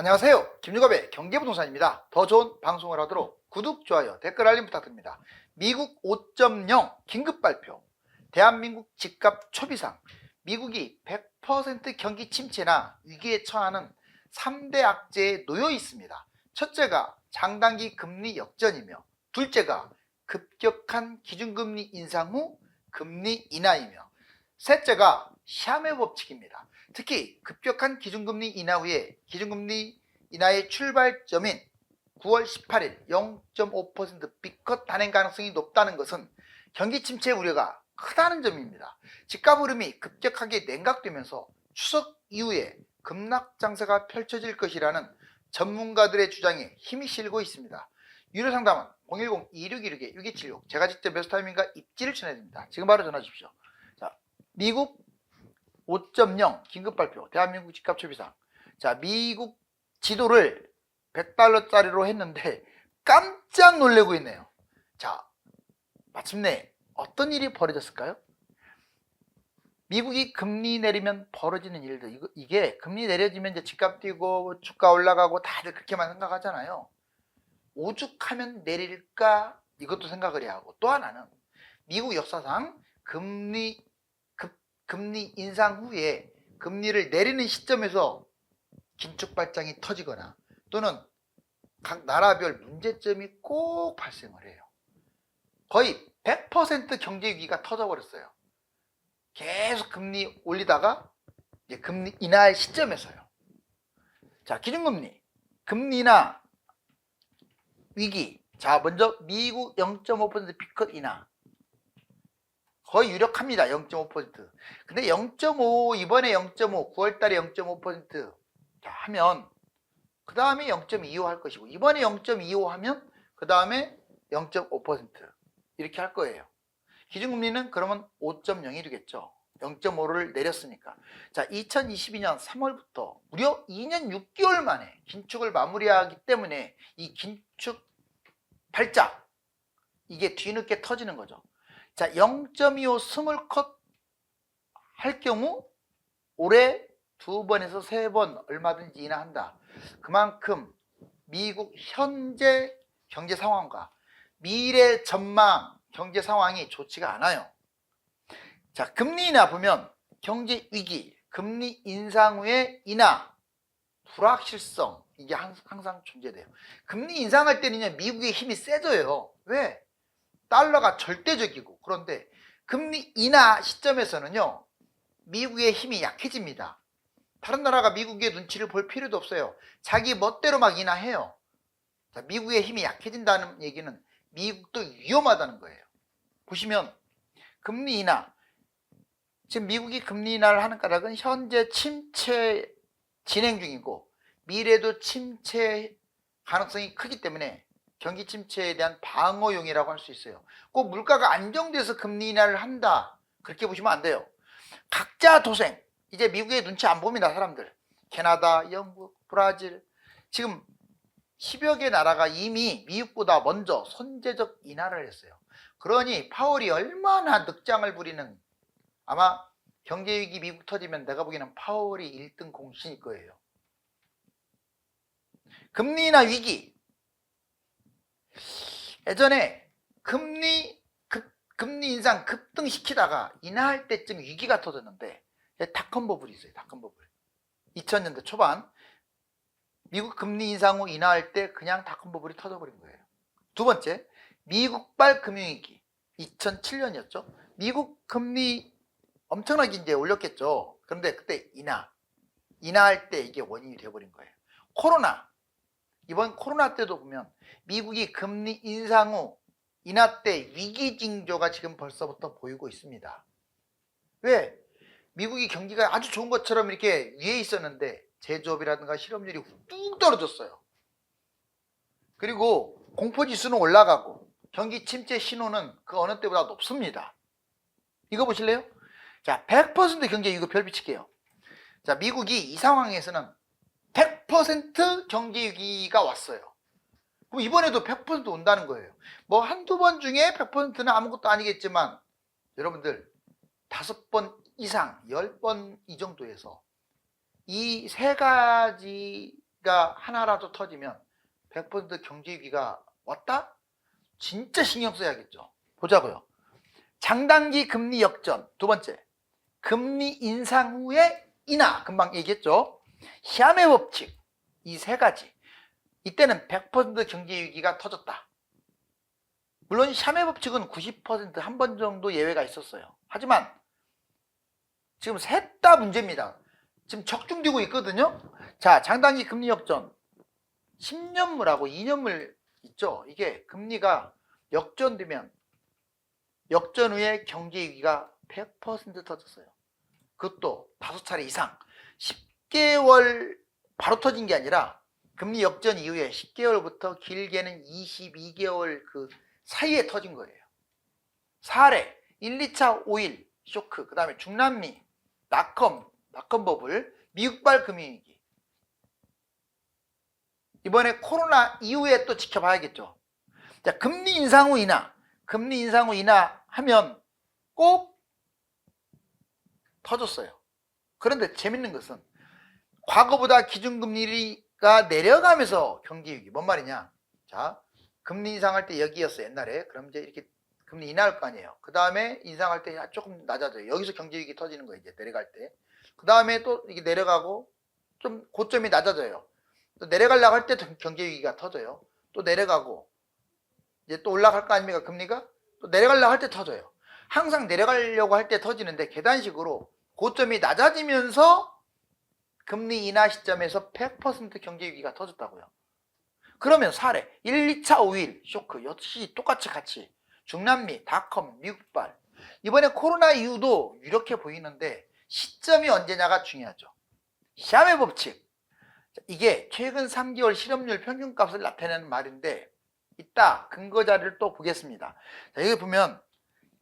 안녕하세요. 김유갑의 경제부동산입니다. 더 좋은 방송을 하도록 구독, 좋아요, 댓글 알림 부탁드립니다. 미국 5.0 긴급 발표. 대한민국 집값 초비상. 미국이 100% 경기 침체나 위기에 처하는 3대 악재에 놓여 있습니다. 첫째가 장단기 금리 역전이며 둘째가 급격한 기준금리 인상 후 금리 인하이며 셋째가 샤메 법칙입니다. 특히 급격한 기준금리 인하 후에 기준금리 인하의 출발점인 9월 18일 0.5% B컷 단행 가능성이 높다는 것은 경기 침체 우려가 크다는 점입니다. 집값 흐름이 급격하게 냉각되면서 추석 이후에 급락 장세가 펼쳐질 것이라는 전문가들의 주장에 힘이 실고 있습니다. 유료 상담은 010-2616-6276 제가 직접 메소타임인가 입지를 전해드립니다. 지금 바로 전화 주십시오. 자, 미국 5.0 긴급 발표 대한민국 집값 초비상. 자 미국 지도를 100달러짜리로 했는데 깜짝 놀래고 있네요. 자 마침내 어떤 일이 벌어졌을까요? 미국이 금리 내리면 벌어지는 일들. 이거, 이게 금리 내려지면 이제 집값 뛰고 주가 올라가고 다들 그렇게만 생각하잖아요. 오죽하면 내릴까? 이것도 생각을 해야 하고. 또 하나는 미국 역사상 금리 금리 인상 후에 금리를 내리는 시점에서 긴축 발장이 터지거나 또는 각 나라별 문제점이 꼭 발생을 해요. 거의 100% 경제 위기가 터져버렸어요. 계속 금리 올리다가 이제 금리 인하의 시점에서요. 자, 기준금리, 금리나 위기. 자, 먼저 미국 0.5% B컷 인하. 거의 유력합니다. 0.5%. 근데 0.5 이번에 0.5 9월 달에 0.5% 하면 그 다음에 0.25 할 것이고 이번에 0.25 하면 그 다음에 0.5% 이렇게 할 거예요. 기준금리는 그러면 5.0이 되겠죠. 0.5를 내렸으니까. 자, 2022년 3월부터 무려 2년 6개월 만에 긴축을 마무리하기 때문에 이 긴축 발작 이게 뒤늦게 터지는 거죠. 자, 0.25 스몰 컷할 경우 올해 두 번에서 세 번 얼마든지 인하한다. 그만큼 미국 현재 경제 상황과 미래 전망 경제 상황이 좋지가 않아요. 자, 금리 인하 보면 경제 위기, 금리 인상 후에 인하, 불확실성 이게 항상 존재돼요. 금리 인상할 때는요 미국의 힘이 세져요. 왜? 달러가 절대적이고 그런데 금리 인하 시점에서는요 미국의 힘이 약해집니다. 다른 나라가 미국의 눈치를 볼 필요도 없어요. 자기 멋대로 막 인하해요. 자, 미국의 힘이 약해진다는 얘기는 미국도 위험하다는 거예요. 보시면 금리 인하 지금 미국이 금리 인하를 하는 까닭은 현재 침체 진행 중이고 미래도 침체 가능성이 크기 때문에 경기 침체에 대한 방어용이라고 할 수 있어요. 꼭 물가가 안정돼서 금리 인하를 한다. 그렇게 보시면 안 돼요. 각자 도생. 이제 미국의 눈치 안 봅니다, 사람들. 캐나다, 영국, 브라질. 지금 10여 개 나라가 이미 미국보다 먼저 선제적 인하를 했어요. 그러니 파월이 얼마나 늑장을 부리는 아마 경제위기 미국 터지면 내가 보기에는 파월이 1등 공신일 거예요. 금리 인하 위기 예전에 금리 급, 금리 인상 급등시키다가 인하할 때쯤 위기가 터졌는데 닷컴 버블이 있어요. 닷컴 버블. 2000년대 초반 미국 금리 인상 후 인하할 때 그냥 닷컴 버블이 터져버린 거예요. 두 번째 미국발 금융위기 2007년이었죠. 미국 금리 엄청나게 이제 올렸겠죠. 그런데 그때 인하 인하할 때 이게 원인이 되어버린 거예요. 코로나 이번 코로나 때도 보면 미국이 금리 인상 후 인하 때 위기 징조가 지금 벌써부터 보이고 있습니다. 왜? 미국이 경기가 아주 좋은 것처럼 이렇게 위에 있었는데 제조업이라든가 실업률이 뚝 떨어졌어요. 그리고 공포지수는 올라가고 경기 침체 신호는 그 어느 때보다 높습니다. 이거 보실래요? 자, 100% 경제 이거 별 비칠게요. 자, 미국이 이 상황에서는 100% 경제 위기가 왔어요. 그럼 이번에도 100% 온다는 거예요. 뭐 한두 번 중에 100%는 아무것도 아니겠지만 여러분들 다섯 번 이상, 열 번 이 정도에서 이 세 가지 금리가 하나라도 터지면 100% 경제 위기가 왔다? 진짜 신경 써야겠죠. 보자고요. 장단기 금리 역전. 두 번째. 금리 인상 후에 인하. 금방 얘기했죠. 시암의 법칙. 이 세 가지. 이때는 100% 경제 위기가 터졌다. 물론 샤메 법칙은 90%한 번 정도 예외가 있었어요. 하지만 지금 셋 다 문제입니다. 지금 적중되고 있거든요. 자, 장단기 금리 역전. 10년물하고 2년물 있죠. 이게 금리가 역전되면 역전 후에 경제 위기가 100% 터졌어요. 그것도 다섯 차례 이상. 10개월 바로 터진 게 아니라 금리 역전 이후에 10개월부터 길게는 22개월 그 사이에 터진 거예요. 사례 1, 2차 오일 쇼크, 그 다음에 중남미, 닷컴, 닷컴 버블, 미국발 금융위기. 이번에 코로나 이후에 또 지켜봐야겠죠. 자, 금리 인상 후 인하, 금리 인상 후 인하 하면 꼭 터졌어요. 그런데 재밌는 것은 과거보다 기준금리가 내려가면서 경기 위기 뭔 말이냐? 자, 금리 인상할 때 여기였어 옛날에. 그럼 이제 이렇게 금리 인하할 거 아니에요. 그 다음에 인상할 때 조금 낮아져요. 여기서 경제 위기 터지는 거예요. 이제 내려갈 때. 그 다음에 또 이게 내려가고 좀 고점이 낮아져요. 또 내려가려고 할 때 경제 위기가 터져요. 또 내려가고 이제 또 올라갈 거 아닙니까 금리가? 또 내려가려고 할 때 터져요. 항상 내려가려고 할 때 터지는데 계단식으로 고점이 낮아지면서 금리 인하 시점에서 100% 경제 위기가 터졌다고요. 그러면 사례 1, 2차 오일 쇼크 역시 똑같이 같이 중남미, 닷컴, 미국발 이번에 코로나 이후도 이렇게 보이는데 시점이 언제냐가 중요하죠. 시암의 법칙 이게 최근 3개월 실업률 평균값을 나타내는 말인데 이따 근거 자료를 또 보겠습니다. 자, 여기 보면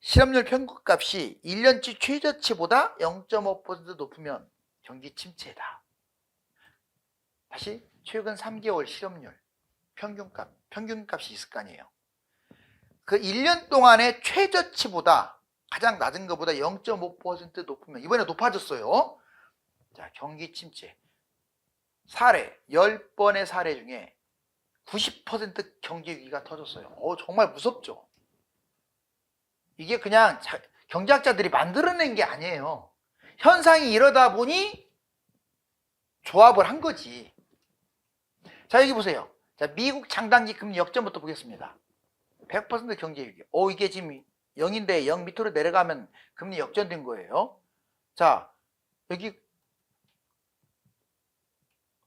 실업률 평균값이 1년치 최저치보다 0.5% 높으면 경기 침체다. 다시 최근 3개월 실업률 평균값, 평균값이 있을 거 아니에요. 그 1년 동안의 최저치보다 가장 낮은 것보다 0.5% 높으면 이번에 높아졌어요. 자, 경기 침체. 사례, 10번의 사례 중에 90% 경기 위기가 터졌어요. 어, 정말 무섭죠. 이게 그냥 자- 경제학자들이 만들어낸 게 아니에요. 현상이 이러다 보니 조합을 한 거지. 자, 여기 보세요. 자, 미국 장단기 금리 역전부터 보겠습니다. 100% 경제 위기. 어, 이게 지금 0인데 0 밑으로 내려가면 금리 역전된 거예요. 자, 여기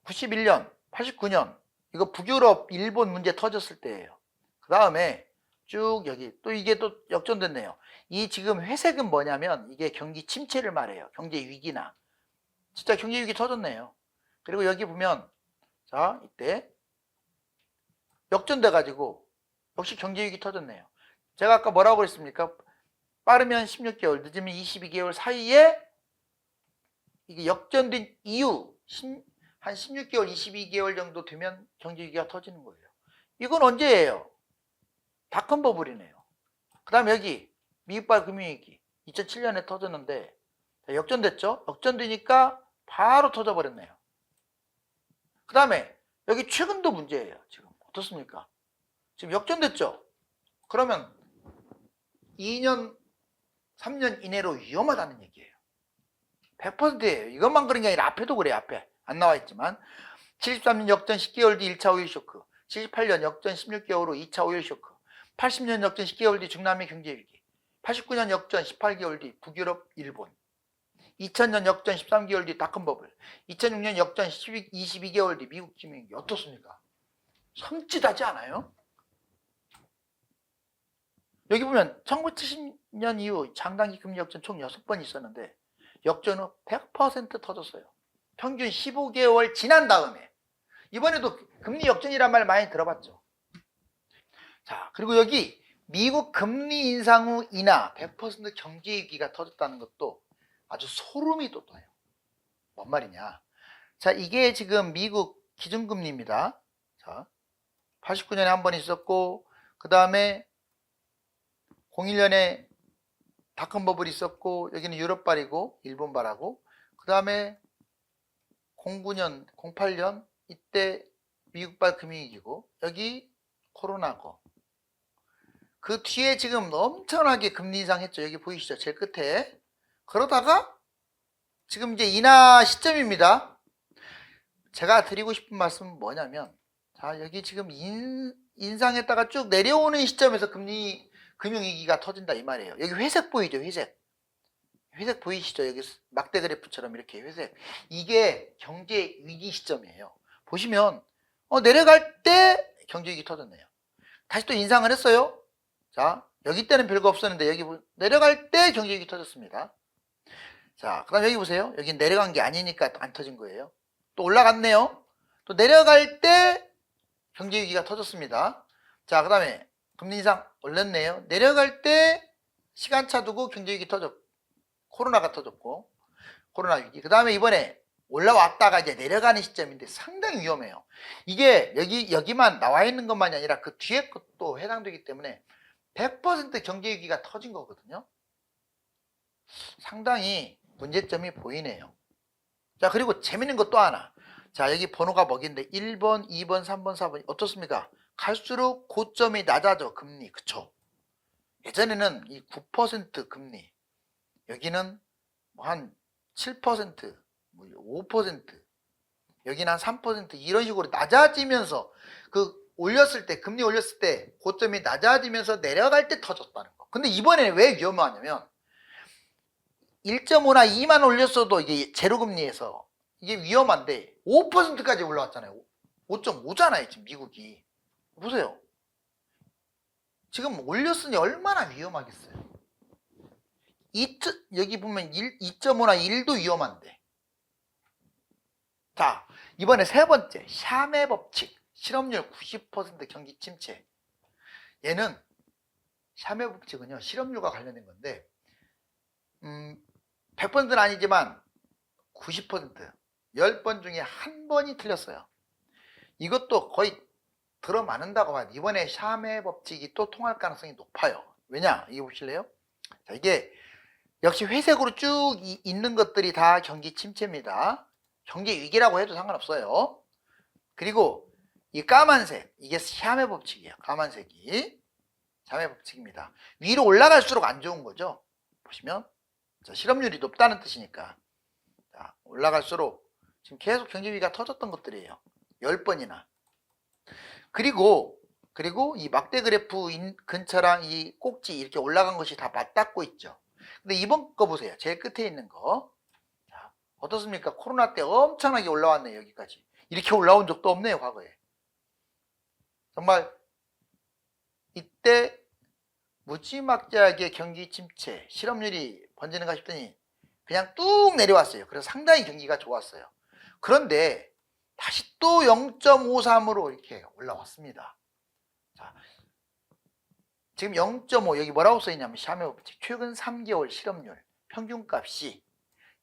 91년, 89년 이거 북유럽, 일본 문제 터졌을 때예요. 그 다음에 쭉 여기 또 이게 또 역전됐네요. 이 지금 회색은 뭐냐면 이게 경기 침체를 말해요. 경제 위기나 진짜 경제 위기 터졌네요. 그리고 여기 보면 자 이때 역전돼 가지고 역시 경제 위기 터졌네요. 제가 아까 뭐라고 그랬습니까? 빠르면 16개월, 늦으면 22개월 사이에 이게 역전된 신- 한 16개월, 22개월 정도 되면 경제 위기가 터지는 거예요. 이건 언제예요? 닷컴 버블이네요. 그 다음 여기 미국발 금융위기 2007년에 터졌는데 자, 역전됐죠? 역전되니까 바로 터져버렸네요. 그 다음에 여기 최근도 문제예요. 지금 어떻습니까? 지금 역전됐죠? 그러면 2년, 3년 이내로 위험하다는 얘기예요. 100%예요. 이것만 그런 게 아니라 앞에도 그래요. 앞에 안 나와 있지만 73년 역전 10개월 뒤 1차 오일 쇼크 78년 역전 16개월 후 2차 오일 쇼크 80년 역전 10개월 뒤 중남미 경제 위기 89년 역전 18개월 뒤 북유럽 일본 2000년 역전 13개월 뒤 닷컴 버블 2006년 역전 12, 22개월 뒤 미국 김융기 어떻습니까? 섬찟하지 않아요? 여기 보면 1970년 이후 장단기 금리 역전 총 6번 있었는데 역전 후 100% 터졌어요. 평균 15개월 지난 다음에 이번에도 금리 역전이란 말 많이 들어봤죠. 자, 그리고 여기 미국 금리 인상 후 인하 100% 경제 위기가 터졌다는 것도 아주 소름이 돋아요. 뭔 말이냐? 자, 이게 지금 미국 기준금리입니다. 자, 89년에 한 번 있었고 그 다음에 01년에 닷컴 버블이 있었고 여기는 유럽발이고 일본발하고 그 다음에 09년, 08년 이때 미국발 금융위기고 여기 코로나고 그 뒤에 지금 엄청나게 금리 인상했죠. 여기 보이시죠? 제일 끝에. 그러다가 지금 이제 인하 시점입니다. 제가 드리고 싶은 말씀은 뭐냐면 자 여기 지금 인, 인상했다가 쭉 내려오는 시점에서 금리 금융위기가 터진다 이 말이에요. 여기 회색 보이죠? 회색. 회색 보이시죠? 여기 막대 그래프처럼 이렇게 회색. 이게 경제 위기 시점이에요. 보시면 어, 내려갈 때 경제 위기 터졌네요. 다시 또 인상을 했어요. 자, 여기 때는 별거 없었는데 여기 보- 내려갈 때 경제 위기 터졌습니다. 자, 그다음 여기 보세요. 여기 내려간 게 아니니까 안 터진 거예요. 또 올라갔네요. 또 내려갈 때 경제 위기가 터졌습니다. 자, 그다음에 금리 인상 올렸네요. 내려갈 때 시간차 두고 경제 위기 터졌고 코로나가 터졌고 코로나 위기. 그다음에 이번에 올라왔다가 이제 내려가는 시점인데 상당히 위험해요. 이게 여기 여기만 나와 있는 것만이 아니라 그 뒤에 것도 해당되기 때문에 100% 경제 위기가 터진 거거든요. 상당히 문제점이 보이네요. 자, 그리고 재밌는 것또 하나. 자, 여기 번호가 뭐긴데 1번, 2번, 3번, 4번 어떻습니까? 갈수록 고점이 낮아져 금리. 그쵸? 예전에는 이 9% 금리. 여기는 뭐한 7%, 뭐5%, 여기는 한 3% 이런 식으로 낮아지면서 그 올렸을 때 금리 올렸을 때 고점이 낮아지면서 내려갈 때 터졌다는 거. 근데 이번에는 왜 위험하냐면 1.5나 2만 올렸어도 이게 제로 금리에서 이게 위험한데 5%까지 올라왔잖아요. 5.5잖아요, 지금 미국이. 보세요. 지금 올렸으니 얼마나 위험하겠어요. 2, 여기 보면 1, 2.5나 1도 위험한데. 자, 이번에 세 번째, 샤메 법칙. 실업률 90% 경기 침체. 얘는 샤메 법칙은요, 실업률과 관련된 건데, 음, 100%는 아니지만 90%, 10번 중에 한 번이 틀렸어요. 이것도 거의 들어맞는다고 봐요. 이번에 샤메 법칙이 또 통할 가능성이 높아요. 왜냐? 이거 보실래요? 자, 이게 역시 회색으로 쭉 이- 있는 것들이 다 경기 침체입니다. 경기 위기라고 해도 상관없어요. 그리고 이 까만색, 이게 샤메 법칙이에요. 까만색이. 샤메 법칙입니다. 위로 올라갈수록 안 좋은 거죠. 보시면. 자, 실업률이 높다는 뜻이니까. 자, 올라갈수록 지금 계속 경기 위기가 터졌던 것들이에요. 10번이나. 그리고 그리고 이 막대 그래프 인- 근처랑 이 꼭지 이렇게 올라간 것이 다 맞닿고 있죠. 근데 이번 거 보세요. 제일 끝에 있는 거. 자, 어떻습니까? 코로나 때 엄청나게 올라왔네요. 여기까지. 이렇게 올라온 적도 없네요. 과거에. 정말 이때 무지막지하게 경기 침체, 실업률이 번지는가 싶더니 그냥 뚝 내려왔어요. 그래서 상당히 경기가 좋았어요. 그런데 다시 또 0.53으로 이렇게 올라왔습니다. 자, 지금 0.5 여기 뭐라고 써 있냐면 샤메 법칙 최근 3개월 실업률 평균값이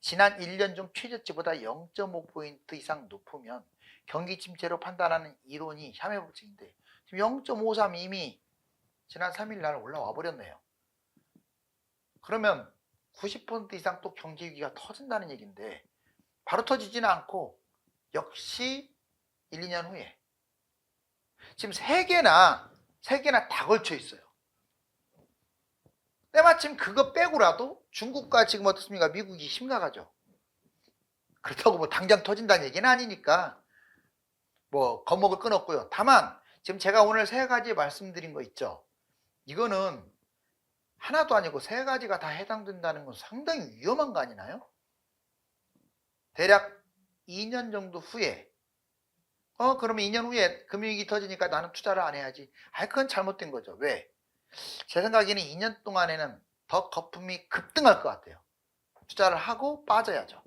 지난 1년 중 최저치보다 0.5포인트 이상 높으면 경기 침체로 판단하는 이론이 샤메 법칙인데 지금 0.53 이미 지난 3일 날 올라와 버렸네요. 그러면 90% 이상 또 경제 위기가 터진다는 얘기인데 바로 터지지는 않고 역시 1, 2년 후에 지금 세 개나 세 개나 다 걸쳐 있어요. 때마침 그거 빼고라도 중국과 지금 어떻습니까? 미국이 심각하죠. 그렇다고 뭐 당장 터진다는 얘기는 아니니까 뭐 겁먹을 건 없고요. 다만 지금 제가 오늘 세 가지 말씀드린 거 있죠. 이거는 하나도 아니고 세 가지가 다 해당된다는 건 상당히 위험한 거 아니나요? 대략 2년 정도 후에 어 그러면 2년 후에 금융위기 터지니까 나는 투자를 안 해야지. 아 그건 잘못된 거죠. 왜? 제 생각에는 2년 동안에는 더 거품이 급등할 것 같아요. 투자를 하고 빠져야죠.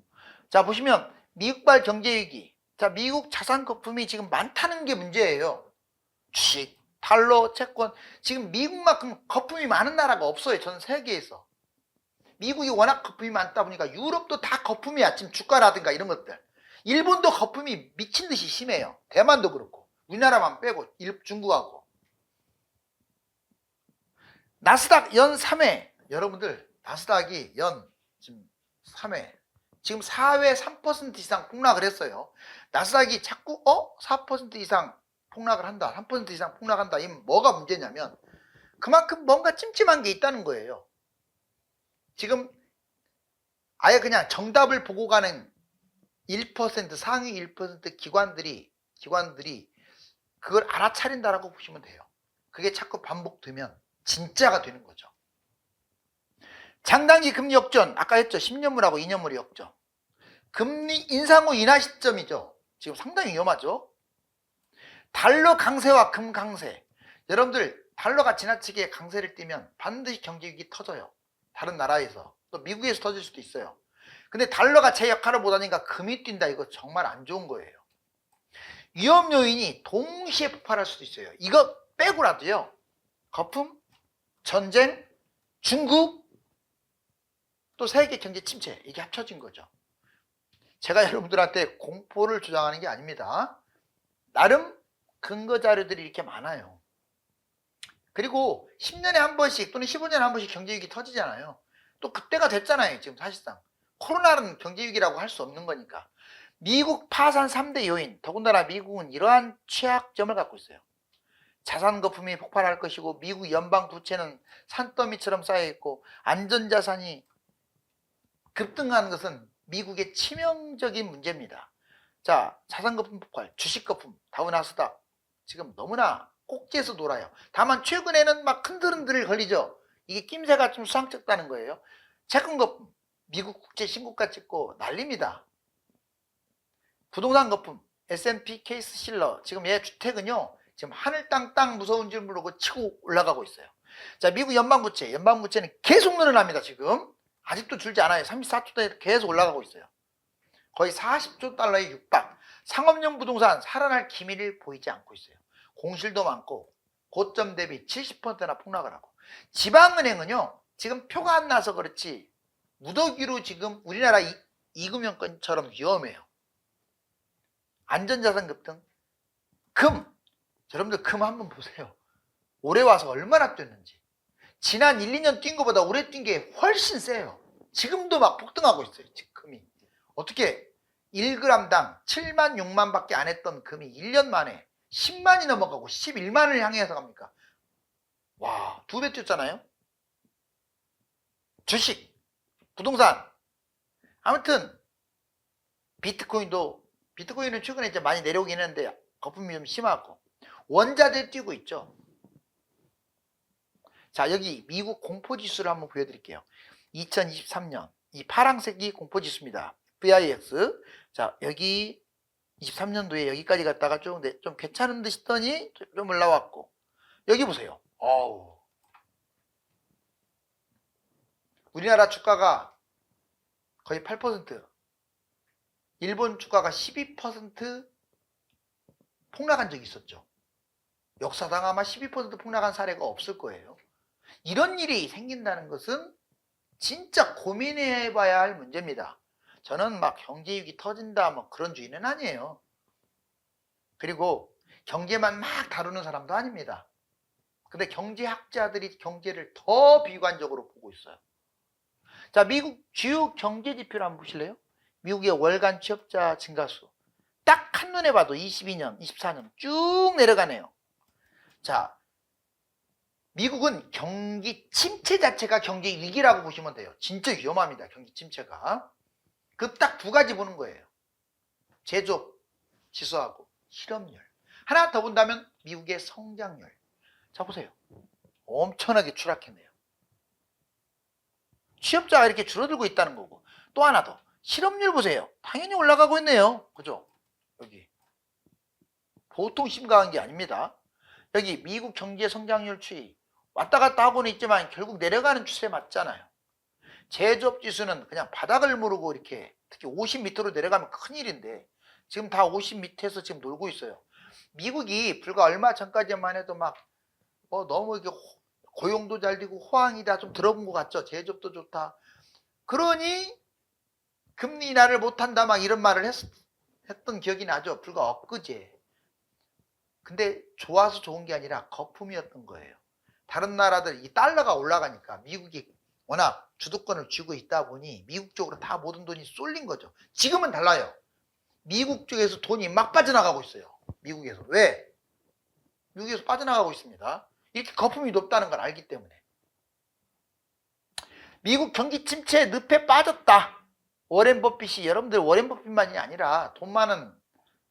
자 보시면 미국발 경제위기. 자 미국 자산 거품이 지금 많다는 게 문제예요. 주식, 달러, 채권. 지금 미국만큼 거품이 많은 나라가 없어요. 전 세계에서. 미국이 워낙 거품이 많다 보니까 유럽도 다 거품이야. 지금 주가라든가 이런 것들. 일본도 거품이 미친 듯이 심해요. 대만도 그렇고. 우리나라만 빼고 일, 중국하고. 나스닥 연 3회. 여러분들 나스닥이 연 지금 3회. 지금 4회 3% 이상 폭락을 했어요. 나스닥이 자꾸 어? 4% 이상 폭락을 한다. 3% 이상 폭락한다. 이면 뭐가 문제냐면 그만큼 뭔가 찜찜한 게 있다는 거예요. 지금 아예 그냥 정답을 보고 가는 1% 상위 1% 기관들이 기관들이 그걸 알아차린다라고 보시면 돼요. 그게 자꾸 반복되면 진짜가 되는 거죠. 장단기 금리 역전 아까 했죠. 10년물하고 2년물이 역전. 금리 인상 후 인하 시점이죠. 지금 상당히 위험하죠. 달러 강세와 금 강세. 여러분들 달러가 지나치게 강세를 띠면 반드시 경제 위기 터져요. 다른 나라에서 또 미국에서 터질 수도 있어요. 근데 달러가 제 역할을 못하니까 금이 뛴다. 이거 정말 안 좋은 거예요. 위험 요인이 동시에 폭발할 수도 있어요. 이거 빼고라도요. 거품, 전쟁, 중국, 또 세계 경제 침체 이게 합쳐진 거죠. 제가 여러분들한테 공포를 주장하는 게 아닙니다. 나름 근거 자료들이 이렇게 많아요. 그리고 10년에 한 번씩 또는 15년에 한 번씩 경제 위기 터지잖아요. 또 그때가 됐잖아요. 지금 사실상 코로나는 경제 위기라고 할 수 없는 거니까. 미국 파산 3대 요인, 더군다나 미국은 이러한 취약점을 갖고 있어요. 자산 거품이 폭발할 것이고 미국 연방 부채는 산더미처럼 쌓여 있고 안전 자산이 급등하는 것은 미국의 치명적인 문제입니다. 자, 자산 거품 폭발, 주식 거품, 다우나스닥 지금 너무나 꼭지에서 놀아요. 다만 최근에는 막 흔들흔들 걸리죠. 이게 낌새가 좀 수상쩍다는 거예요. 채권 거품, 미국 국제 신고가 찍고 난립니다. 부동산 거품, S&P 케이스 실러, 지금 얘 주택은요, 지금 하늘 땅 땅 무서운 줄 모르고 치고 올라가고 있어요. 자, 미국 연방부채, 연방부채는 계속 늘어납니다, 지금. 아직도 줄지 않아요. 34초대에 계속 올라가고 있어요. 거의 40조 달러의 육박. 상업용 부동산 살아날 기미를 보이지 않고 있어요. 공실도 많고 고점 대비 70%나 폭락을 하고 지방은행은요 지금 표가 안 나서 그렇지 무더기로 지금 우리나라 이, 이금융권처럼 위험해요. 안전자산 급등 금 여러분들 금 한번 보세요. 올해 와서 얼마나 뛰었는지 지난 1, 2년 뛴 것보다 올해 뛴 게 훨씬 세요. 지금도 막 폭등하고 있어요. 지금 금이 어떻게 1g당 7만 6만 밖에 안 했던 금이 1년 만에 10만이 넘어가고 11만을 향해서 갑니까? 와, 두 배 뛰었잖아요? 주식, 부동산. 아무튼, 비트코인도, 비트코인은 최근에 이제 많이 내려오긴 했는데, 거품이 좀 심하고, 원자재 뛰고 있죠. 자, 여기 미국 공포지수를 한번 보여드릴게요. 2023년, 이 파랑색이 공포지수입니다. VIX. 자, 여기 23년도에 여기까지 갔다가 좀, 네, 좀 괜찮은 듯 싶더니 좀 올라왔고 여기 보세요. 어우. 우리나라 주가가 거의 8% 일본 주가가 12% 폭락한 적이 있었죠. 역사상 아마 12% 폭락한 사례가 없을 거예요. 이런 일이 생긴다는 것은 진짜 고민해 봐야 할 문제입니다. 저는 막 경제 위기 터진다 뭐 그런 주의는 아니에요. 그리고 경제만 막 다루는 사람도 아닙니다. 근데 경제학자들이 경제를 더 비관적으로 보고 있어요. 자, 미국 주요 경제 지표를 한번 보실래요? 미국의 월간 취업자 증가수. 딱 한눈에 봐도 22년, 24년 쭉 내려가네요. 자, 미국은 경기 침체 자체가 경제 위기라고 보시면 돼요. 진짜 위험합니다. 경기 침체가. 그 딱 두 가지 보는 거예요. 제조업 지수하고 실업률. 하나 더 본다면 미국의 성장률. 자 보세요. 엄청나게 추락했네요. 취업자가 이렇게 줄어들고 있다는 거고 또 하나 더 실업률 보세요. 당연히 올라가고 있네요. 그죠? 여기 보통 심각한 게 아닙니다. 여기 미국 경제 성장률 추이 왔다 갔다 하고는 있지만 결국 내려가는 추세 맞잖아요. 제조업 지수는 그냥 바닥을 모르고 이렇게 특히 50 밑으로 내려가면 큰일인데 지금 다 50 밑에서 지금 놀고 있어요. 미국이 불과 얼마 전까지만 해도 막 어, 너무 이게 고용도 잘 되고 호황이다 좀 들어본 것 같죠. 제조업도 좋다. 그러니 금리 인하를 못한다 막 이런 말을 했, 했던 기억이 나죠. 불과 엊그제. 근데 좋아서 좋은 게 아니라 거품이었던 거예요. 다른 나라들 이 달러가 올라가니까 미국이 워낙 주도권을 쥐고 있다 보니 미국 쪽으로 다 모든 돈이 쏠린 거죠. 지금은 달라요. 미국 쪽에서 돈이 막 빠져나가고 있어요. 미국에서. 왜? 미국에서 빠져나가고 있습니다. 이렇게 거품이 높다는 걸 알기 때문에. 미국 경기 침체에 늪에 빠졌다. 워렌 버핏이 여러분들 워렌 버핏만이 아니라 돈 많은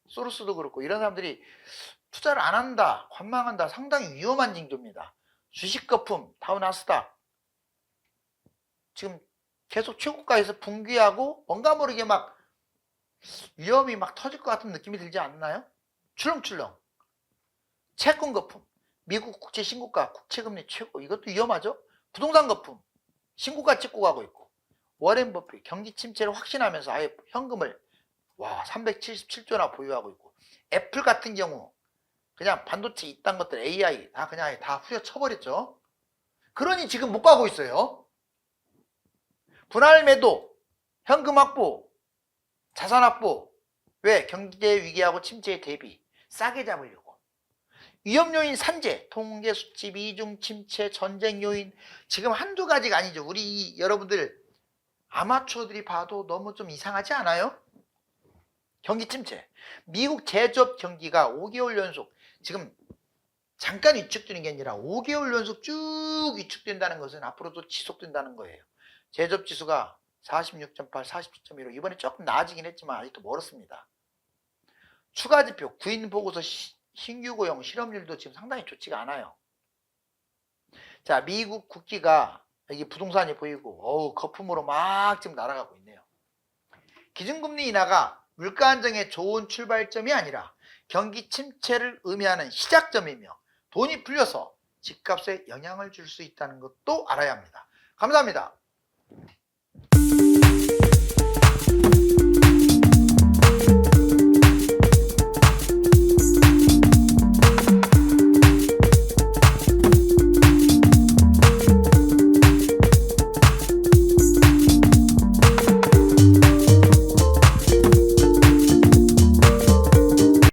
소르스도 그렇고 이런 사람들이 투자를 안 한다, 관망한다 상당히 위험한 징조입니다. 주식 거품 다운나스다 지금 계속 최고가에서 붕괴하고 뭔가 모르게 막 위험이 막 터질 것 같은 느낌이 들지 않나요? 출렁출렁. 채권 거품. 미국 국채 신고가, 국채금리 최고. 이것도 위험하죠? 부동산 거품. 신고가 찍고 가고 있고. 워렌 버핏 경기 침체를 확신하면서 아예 현금을 와 377조나 보유하고 있고. 애플 같은 경우 그냥 반도체 이딴 것들 AI 다 그냥 다 후려쳐버렸죠. 그러니 지금 못 가고 있어요. 분할 매도, 현금 확보, 자산 확보. 왜? 경제 위기하고 침체에 대비 싸게 잡으려고. 위험 요인 산재, 통계 수치, 미중 침체, 전쟁 요인 지금 한두 가지가 아니죠. 우리 여러분들 아마추어들이 봐도 너무 좀 이상하지 않아요? 경기 침체. 미국 제조업 경기가 5개월 연속 지금 잠깐 위축되는 게 아니라 5개월 연속 쭉 위축된다는 것은 앞으로도 지속된다는 거예요. 제조업 지수가 46.8, 47.15 이번에 조금 나아지긴 했지만 아직도 멀었습니다. 추가 지표 구인 보고서 시- 신규 고용 실업률도 지금 상당히 좋지가 않아요. 자 미국 국기가 여기 부동산이 보이고 어우 거품으로 막 지금 날아가고 있네요. 기준금리 인하가 물가 안정의 좋은 출발점이 아니라 경기 침체를 의미하는 시작점이며 돈이 풀려서 집값에 영향을 줄 수 있다는 것도 알아야 합니다. 감사합니다.